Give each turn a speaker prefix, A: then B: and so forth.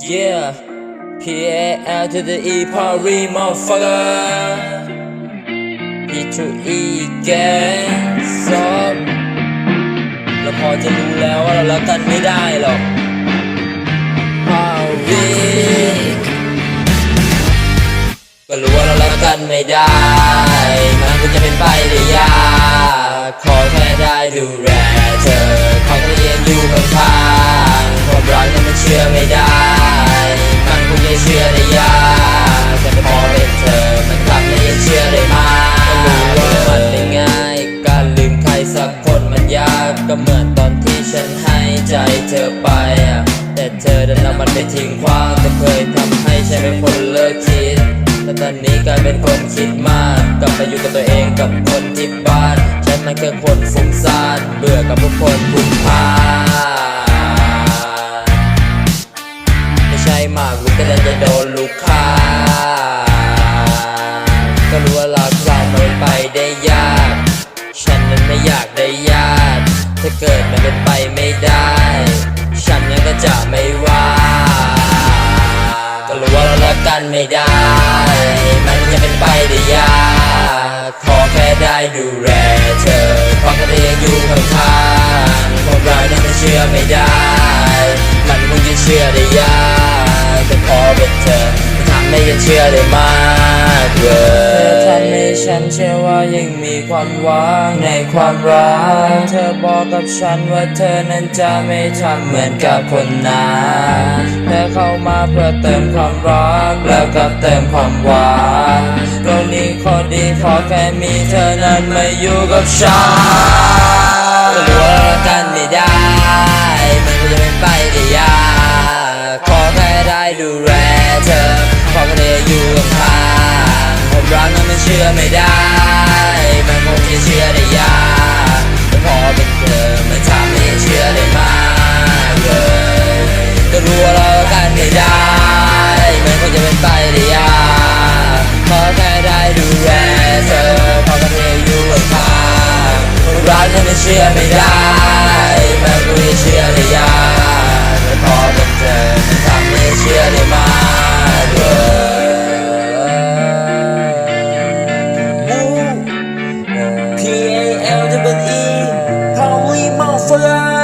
A: Yeah, P A L to the E, Paris, motherfucker. P to E, gang, stop เราพอจะรู้แล้วว่าเรารักกันไม่ได้หรอก Paris ก็รู้ว่าเรารักกันไม่ได้ มันก็จะเป็นไปได้ยากขอแค่ได้ดูแลเธอขอแค่ยังอยู่ข้างๆความรักนั้นมันเชื่อไม่ กก็เหมือนตอนที่ฉันให้ใจเธอไปอะแต่เธอดันนำมันไปทิ้งขว้างก็เคยทำให้ฉันเป็นคนเลิกคิดแต่ตอนนี้กลายเป็นคนคิดมากกลับไปอยู่กับตัวเองกับคนที่บ้านฉันมันแค่คนฟุ้งซ่านเบื่อกับผู้คนพุ่งพล่านไม่ใช่มากรู้แต่ดันจะโดนลูกค้าก็รู้ว่ารักเรามันเป็นไปได้ยาก ฉันนั้นไม่อยากได้ญาติ ถ้าเกิดมันเป็นไปไม่ได้ ฉันนั้นก็จะไม่ว่า ก็รู้ว่าเรารักกันไม่ได้ มันจะเป็นไปได้ยาก ขอแค่ได้ดูแลเธอขอแค่ได้ยังอยู่ข้างๆความรักนั้นเชื่อไม่ได้ มันคงจะเชื่อได้ยากแต่พอเป็นเธอทำให้ฉันเชื่อได้มากเลยเธอ ฉันเชื่อว่ายังมีความหวังในความรัก เธอบอกกับฉันว่าเธอนั้นจะไม่ทำเหมือนกับคนนั้นเธอเข้ามาเพื่อเติมความรักแล้วก็เติมความหวังโลกนี้ข้อดีขอแค่มีเธอนั้นมาอยู่กับฉันก็รู้ว่าเรากันไม่ได้ มันจะเป็นไปได้ยาก ชื่อไม่ได้แม้นกูได้เชื่อได้ยากแต่พอจะเจอทำให้เชื่อได้มากเว้ยมู P A L W E Holy Mount Fly